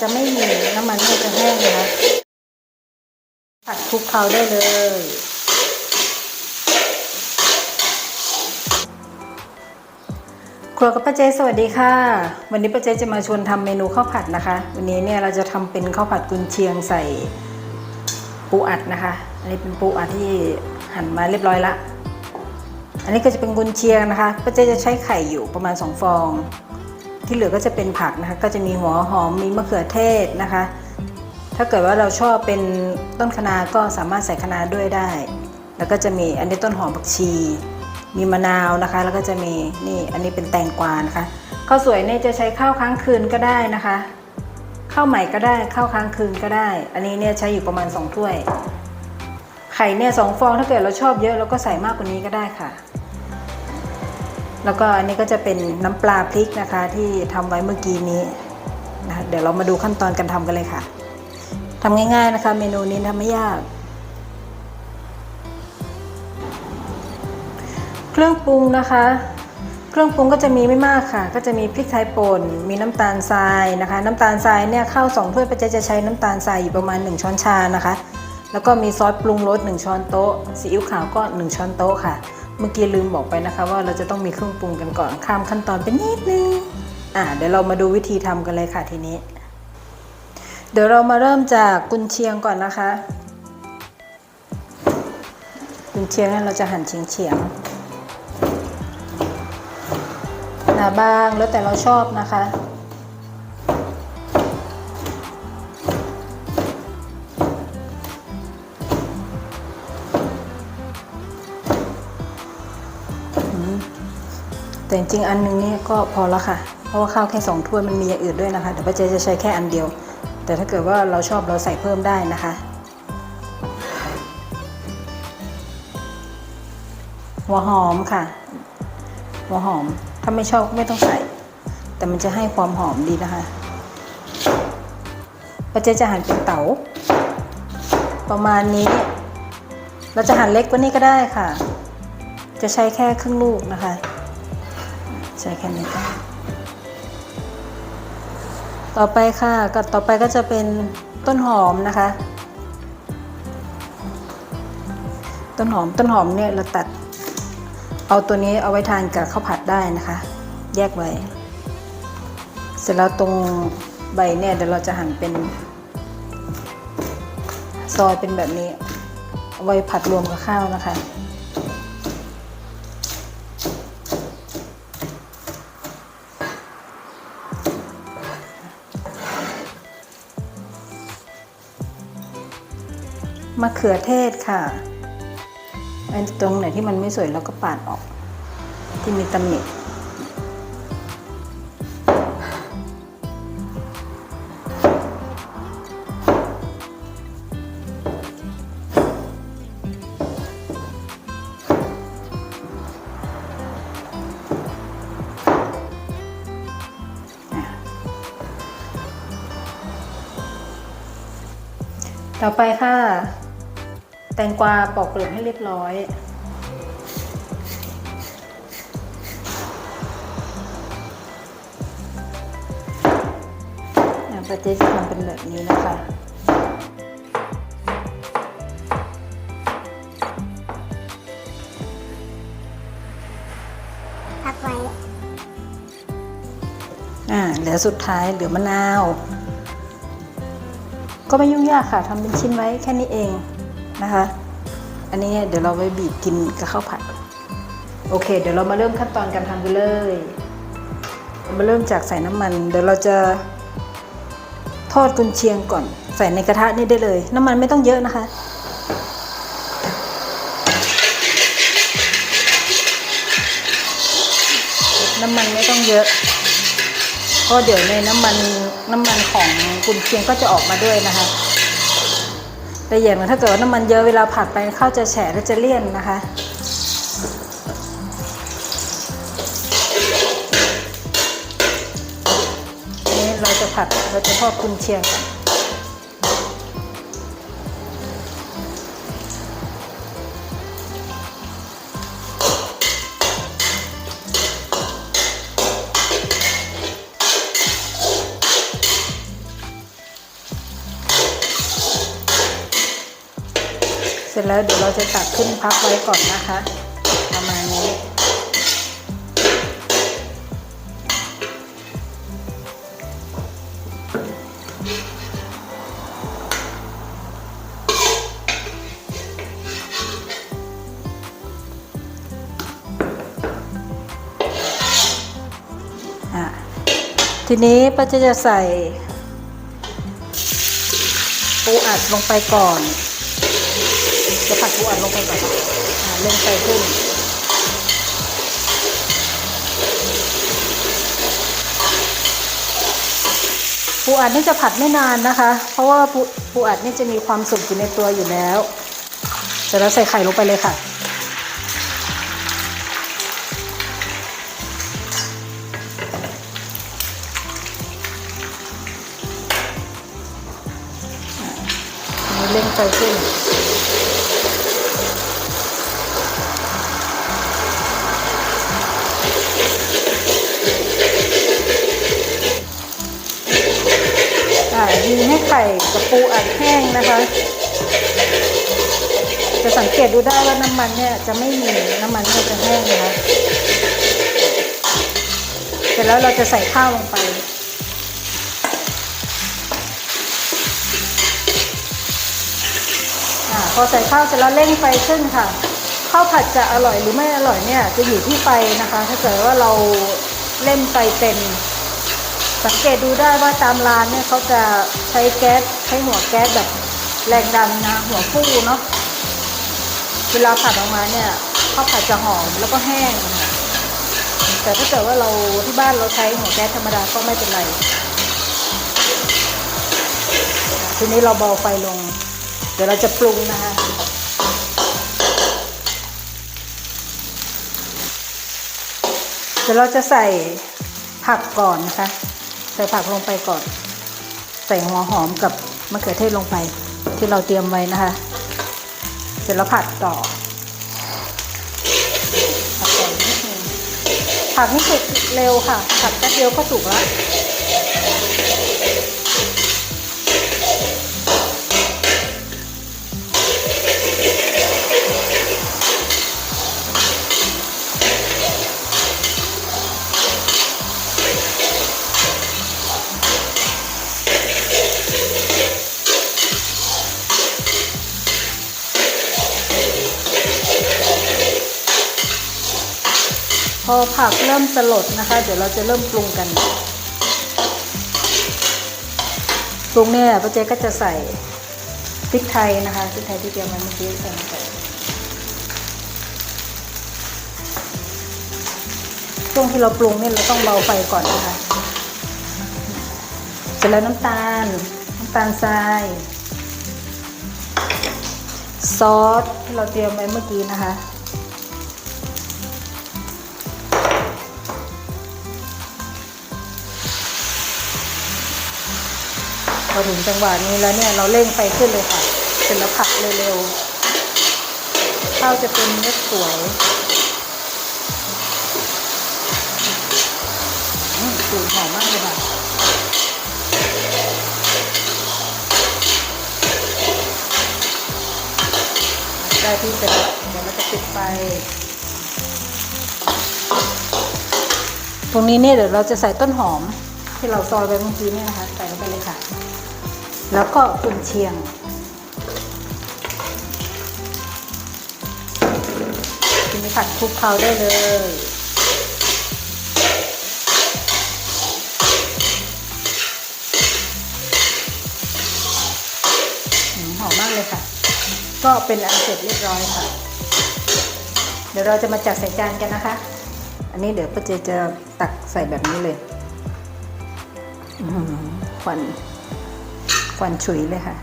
จะไม่มีน้ำมันก็จะแห้งนะคะผัดคลุกเคล้าได้เลยครัวกับป้าเจสวัสดีค่ะ วันนี้ป้าเจจะมาชวนทำเมนูข้าวผัดนะคะ วันนี้เนี่ยเราจะทำเป็นข้าวผัดกุนเชียงใส่ปูอัดนะคะ อันนี้เป็นปูอัดที่หั่นมาเรียบร้อยละ อันนี้ก็จะเป็นกุนเชียงนะคะป้าเจจะใช้ไข่อยู่ประมาณ 2 ฟอง ที่เหลือก็จะเป็นผักนะคะ ก็จะมีหัวหอมมีมะเขือเทศนะคะ ถ้าเกิดว่าเราชอบเป็นต้นคะน้าก็สามารถใส่คะน้าด้วยได้ แล้วก็จะมีอันนี้ต้นหอมผักชี มีมะนาวนะคะ แล้วก็จะมีนี่อันนี้เป็นแตงกวานะคะข้าวสวยเนี่ยจะใช้ข้าวค้างคืนก็ได้นะคะข้าวใหม่ก็ได้ข้าวค้างคืนก็ได้ อันนี้เนี่ยใช้อยู่ประมาณ2ถ้วยไข่เนี่ยสองฟองถ้าเกิดเราชอบเยอะเราก็ใส่มากกว่านี้ก็ได้ค่ะ แล้วก็อันนี้ก็จะเป็นน้ำปลาพริกนะคะที่ทำไว้เมื่อกี้นี้นะคะเดี๋ยวเรามาดูขั้นตอนการทำกันเลยค่ะทำง่ายๆนะคะ เมนูนี้ทำไม่ยาก เครื่องปรุงนะคะ เครื่องปรุงก็จะมีไม่มากค่ะ ก็จะมีพริกไทยป่น มีน้ำตาลทรายนะคะ น้ำตาลทรายเนี่ยข้าวสองถ้วยป้าเจจะใช้น้ำตาลทรายอยู่ประมาณ 1 ช้อนชานะคะ แล้วก็มีซอสปรุงรส1ช้อนโต๊ะซีอิ๊วขาวก็ 1 ช้อนโต๊ะค่ะ เมื่อกี้ลืมบอกไปนะคะ ว่าเราจะต้องมีเครื่องปรุงกันก่อนข้ามขั้นตอนไปนิดนึงอ่าเดี๋ยวเรามาดูวิธีทำกันเลยค่ะทีนี้ เดี๋ยวเรามาเริ่มจากกุนเชียงก่อนนะคะ กุนเชียงนี่ยเราจะหั่นเฉียงๆหนาบางแล้วแต่เราชอบนะคะ แต่จริงอันนึงนี่ก็พอแล้วค่ะ เพราะว่าข้าวแค่สองถ้วยมันมีอย่างอื่นด้วยนะคะเดี๋ยวป้าเจจะใช้แค่อันเดียว แต่ถ้าเกิดว่าเราชอบเราใส่เพิ่มได้นะคะ หัวหอมค่ะ หัวหอมถ้าไม่ชอบก็ไม่ต้องใส่ แต่มันจะให้ความหอมดีนะคะป้าเจจะหั่นเป็นเต๋าประมาณนี้ เราจะหั่นเล็กกว่านี้ก็ได้ค่ะ จะใช้แค่ครึ่งลูกนะคะ ใช้แค่นี้ก็ต่อไปค่ะก็ต่อไปก็จะเป็นต้นหอมนะคะ ต้นหอมต้นหอมเนี่ยเราตัด เอาตัวนี้เอาไว้ทานกับข้าวผัดได้นะคะ แยกไว้ เสร็จแล้วตรงใบเนี่ยเดี๋ยวเราจะหั่นเป็น ซอยเป็นแบบนี้เอาไว้ผัดรวมกับข้าวนะคะ มะเขือเทศค่ะอันตรงไหนที่มันไม่สวยเราก็ปาดออก ที่มีตำหนิต่อไปค่ะ ตงกวาปอกเปลือกให้เรียบร้อยอะป้าเจ๊จะทำเป็นแบบนี้นะคะพักไว้ อ่า เหลือสุดท้ายเหลือมะนาว ก็ไม่ยุ่งยากค่ะทำเป็นชิ้นไว้แค่นี้เอง นะคะ อันนี้เดี๋ยวเราไว้บีบกินกับข้าวผัด โอเค เดี๋ยวเรามาเริ่มขั้นตอนการทำกันเลย มาเริ่มจากใส่น้ำมัน เดี๋ยวเราจะทอดกุนเชียงก่อน ใส่ในกระทะนี่ได้เลย น้ำมันไม่ต้องเยอะนะคะน้ำมันไม่ต้องเยอะก็เดี๋ยวในน้ำมันน้ำมันของกุนเชียงก็จะออกมาด้วยนะคะ แต่อย่างหนึ่งถ้าเกิดว่าน้ำมันเยอะเวลาผัดไปข้าวจะแฉะและจะเลี่ยนนะคะนี่เราจะผัดเราจะทอดกุนเชียงกัน เสร็จแล้วเดี๋ยวเราจะตักขึ้นพักไว้ก่อนนะคะ ประมาณนี้อะทีนี้ป้าจะจะใส่ปูอัดลงไปก่อน จะผัดปูอัดลงไปก่อนอ่าเร่งไฟขึ้นปูอัดนี่จะผัดไม่นานนะคะ เพราะว่าปูปูอัดนี่จะมีความสุกอยู่ในตัวอยู่แล้วเสร็จแล้วใส่ไข่ลงไปเลยค่ะ เร่งไฟขึ้น อ่าดีให้ไข่กับปูอัดแห้งนะคะ จะสังเกตดูได้ว่าน้ำมันเนี่ยจะไม่มีน้ำมันเนี่ยจะแห้งนะคะเสร็จแล้วเราจะใส่ข้าวลงไปพอใส่ข้าวเสร็จแล้วเร่งไฟขึ้นค่ะข้าวผัดจะอร่อยหรือไม่อร่อยเนี่ยจะอยู่ที่ไฟนะคะ ถ้าเกิดว่าเราเล่นไฟเต็ม สังเกตดูได้ว่าตามร้านเนี่ยเขาจะใช้แก๊สใช้หัวแก๊สแบบแรงดันนะหัวฟูเนาะเวลาผัดออกมาเนี่ยข้าวผัดจะหอมแล้วก็แห้ง แต่ถ้าเกิดว่าเราที่บ้านเราใช้หัวแก๊สธรรมดาก็ไม่เป็นไรทีนี้เราเบาไฟลง เดี๋ยวเราจะปรุงนะคะเดี๋ยวเราจะใส่ผักก่อนนะคะ ส่ผักลงไปก่อน ใส่หัวหอมกับมะเขือเทศลงไป ที่เราเตรียมไว้นะคะ เสร็จแล้วผัดต่อผัดต่อนิดนึงผักนี่สุกเร็วค่ะ ผัดแป๊บเดียวก็สุกแล้ว ผักเริ่มสลดนะคะ เดี๋ยวเราจะเริ่มปรุงกัน ปรุงเนี่ยป้าเจ๊ก็จะใส่พริกไทยนะคะพริกไทยที่เตรียมไว้เมื่อกี้ใส่ลงไปช่วงที่เราปรุงเนี่ยเราต้องเบาไฟก่อนนะคะเสร็จแล้วน้ำตาล น้ำตาลทราย ซอสที่เราเตรียมไว้เมื่อกี้นะคะ พอถึงจังหวะนี้แล้วเนี่ยเราเร่งไฟขึ้นเลยค่ะเสร็จแล้วผัดเร็วๆข้าวจะเป็นเม็ดสวยอืมกลิ่นหอมมากเลยค่ะได้ที่เสร็จแล้วเดี๋ยวเราจะปิดไฟตรงนี้เนี่ยเดี๋ยวเราจะใส่ต้นหอมที่เราซอยไปเมื่อกี้เนี่ยนะคะใส่ลงไปเลยค่ะ แล้วก็กุนเชียง ทีนี้ผัดคลุกเคล้าได้เลย หอมมากเลยค่ะ ก็เป็นอันเสร็จเรียบร้อยค่ะ เดี๋ยวเราจะมาจัดใส่จานกันนะคะ อันนี้เดี๋ยวป้าเจจะตักใส่แบบนี้เลยหือควัน ควันฉุยเลยค่ะ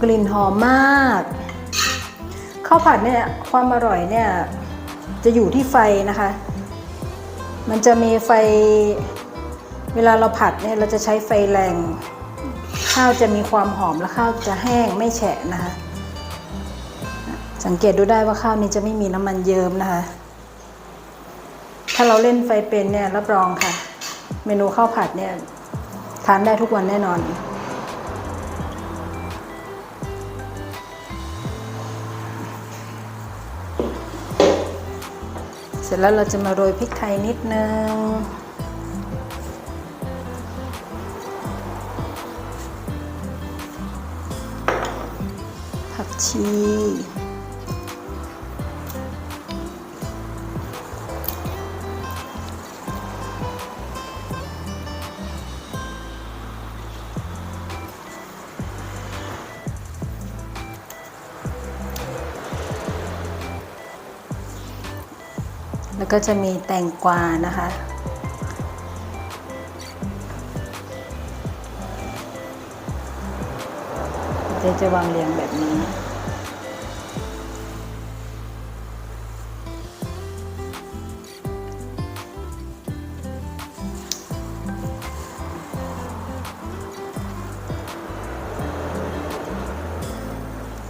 กลิ่นหอมมากข้าวผัดเนี่ยความอร่อยเนี่ยจะอยู่ที่ไฟนะคะ มันจะมีไฟเวลาเราผัดเนี่ยเราจะใช้ไฟแรง ข้าวจะมีความหอมและข้าวจะแห้งไม่แฉะนะคะ สังเกตดูได้ว่าข้าวนี้จะไม่มีน้ำมันเยิ้มนะคะ ถ้าเราเล่นไฟเป็นเนี่ยรับรองค่ะ เมนูข้าวผัดเนี่ยทานได้ทุกวันแน่นอน เสร็จแล้วเราจะมาโรยพริกไทยนิดนึงผักชี แล้วก็จะมีแตงกวานะคะ เจ๊จะวางเรียงแบบนี้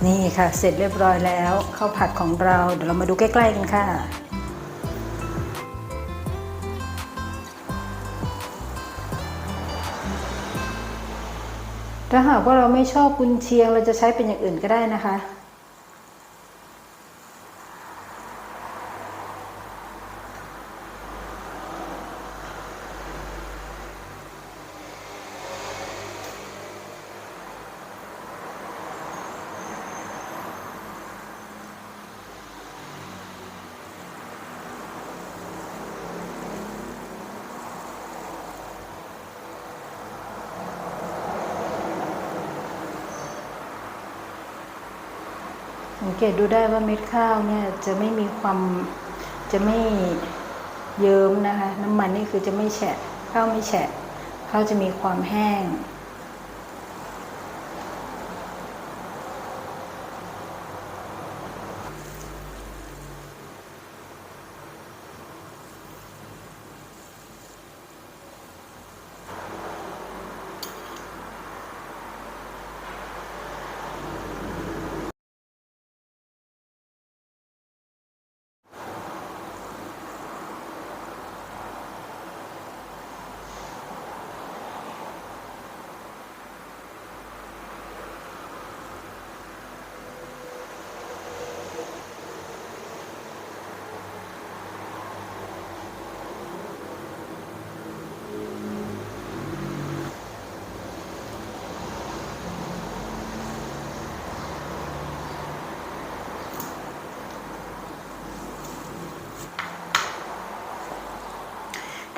นี่ค่ะ เสร็จเรียบร้อยแล้วข้าวผัดของเรา เดี๋ยวเรามาดูใกล้ ๆ กันค่ะ ถ้าหากว่าเราไม่ชอบกุนเชียงเราจะใช้เป็นอย่างอื่นก็ได้นะคะ สังเกตดูได้ว่าเม็ดข้าวเนี่ยจะไม่มีความจะไม่เยิ้มนะคะ น้ำมันนี่คือจะไม่แฉะข้าวไม่แฉะข้าวจะมีความแห้ง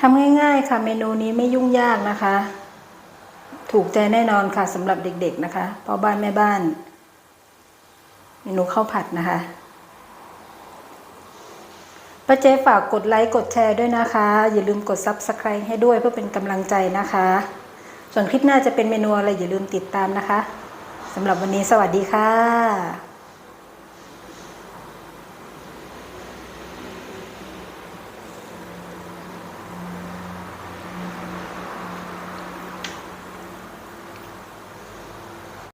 ทำง่ายๆค่ะ เมนูนี้ไม่ยุ่งยากนะคะ ถูกใจแน่นอนค่ะสำหรับเด็กๆนะคะพ่อบ้านแม่บ้าน เมนูข้าวผัดนะคะป้าเจ๊ฝากกดไลค์กดแชร์ด้วยนะคะ อย่าลืมกด Subscribe ให้ด้วยเพื่อเป็นกำลังใจนะคะ ส่วนคลิปหน้าจะเป็นเมนูอะไรอย่าลืมติดตามนะคะสำหรับวันนี้สวัสดีค่ะ